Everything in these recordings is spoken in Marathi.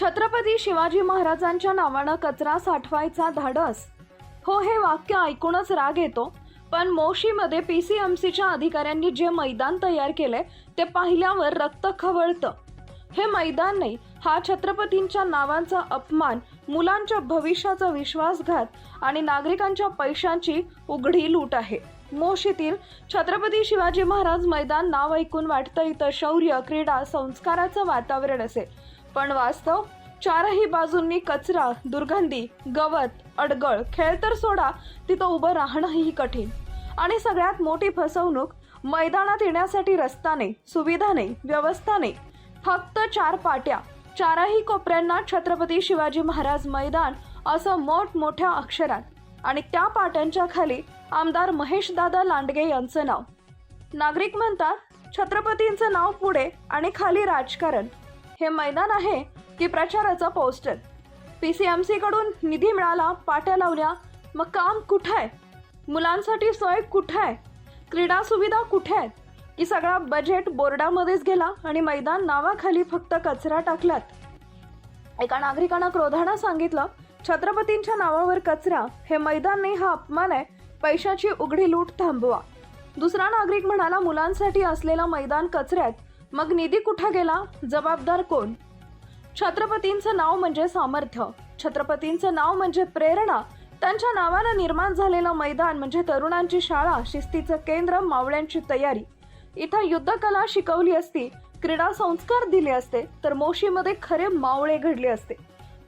छत्रपती शिवाजी महाराजांच्या नावानं कचरा साठवायचा धाडस. हो हे वाक्य ऐकूनच राग येतो. पण मोशीमध्ये पी सी एम सीच्या अधिकाऱ्यांनी जे मैदान तयार केले ते पाहिल्यावर रक्त खवळतं. हे मैदान नाही हा छत्रपतींच्या नावांचा अपमान मुलांच्या भविष्याचा विश्वासघात आणि नागरिकांच्या पैशांची उघडी लूट आहे. मोशीतील छत्रपती शिवाजी महाराज मैदान नाव ऐकून वाटतं इथं शौर्य क्रीडा संस्काराचं वातावरण असेल. पण वास्तव? चारही बाजूंनी कचरा दुर्गंधी गवत अडगळ खेळ तर सोडा तिथं उभं राहणंही कठीण. आणि सगळ्यात मोठी फसवणूक मैदानात येण्यासाठी रस्ता नाही सुविधा नाही व्यवस्था नाही. फक्त चार पाट्या. चारही कोपऱ्यांना छत्रपती शिवाजी महाराज मैदान असं मोठमोठ्या अक्षरात. आणि त्या पाट्यांच्या खाली आमदार महेशदादा लांडगे यांचं नाव. नागरिक म्हणतात छत्रपतींचं नाव पुढे आणि खाली राजकारण. हे मैदान आहे की प्रचाराचं पोस्टर. पी सी एम सीकडून निधी मिळाला पाट्या लावल्या. मग काम कुठं आहे? मुलांसाठी सोय कुठं आहे? क्रीडा सुविधा कुठे आहेत? की सगळा बजेट बोर्डामध्येच गेला आणि मैदान नावाखाली फक्त कचरा टाकलात? एका नागरिकानं क्रोधानं सांगितलं छत्रपतींच्या नावावर कचरा हे मैदान नाही हा अपमान आहे. पैशाची उघडी लूट थांबवा. दुसरा नागरिक म्हणाला मुलांसाठी असलेलं मैदान कचऱ्यात मग निधी कुठं गेला? जबाबदार कोण? छत्रपतींचं नाव म्हणजे सामर्थ्य. छत्रपतींचं नाव म्हणजे प्रेरणा. त्यांच्या नावानं निर्माण झालेलं मैदान म्हणजे तरुणांची शाळा शिस्तीचं केंद्र मावळ्यांची तयारी. इथं युद्धकला शिकवली असती क्रीडा संस्कार दिले असते तर मोशीमध्ये खरे मावळे घडले असते.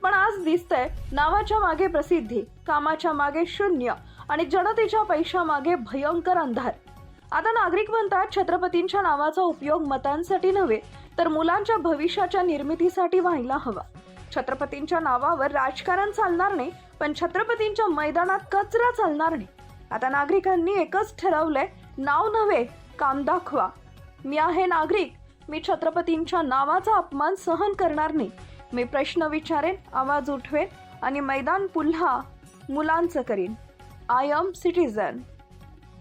पण आज दिसतंय नावाच्या मागे प्रसिद्धी कामाच्या मागे शून्य आणि जनतेच्या पैशामागे भयंकर अंधार. आता नागरिक म्हणतात छत्रपतींच्या नावाचा उपयोग मतांसाठी नव्हे तर मुलांच्या भविष्याच्या निर्मितीसाठी व्हायला हवा. छत्रपतींच्या नावावर राजकारण चालणार नाही पण छत्रपतींच्या मैदानात कचरा चालणार नाही. आता नागरिकांनी एकच ठरवलंय नाव नव्हे काम दाखवा. मी आहे नागरिक मी छत्रपतींच्या नावाचा अपमान सहन करणार नाही. मी प्रश्न विचारेन आवाज उठवेन आणि मैदान पुन्हा मुलांचं करीन. I am citizen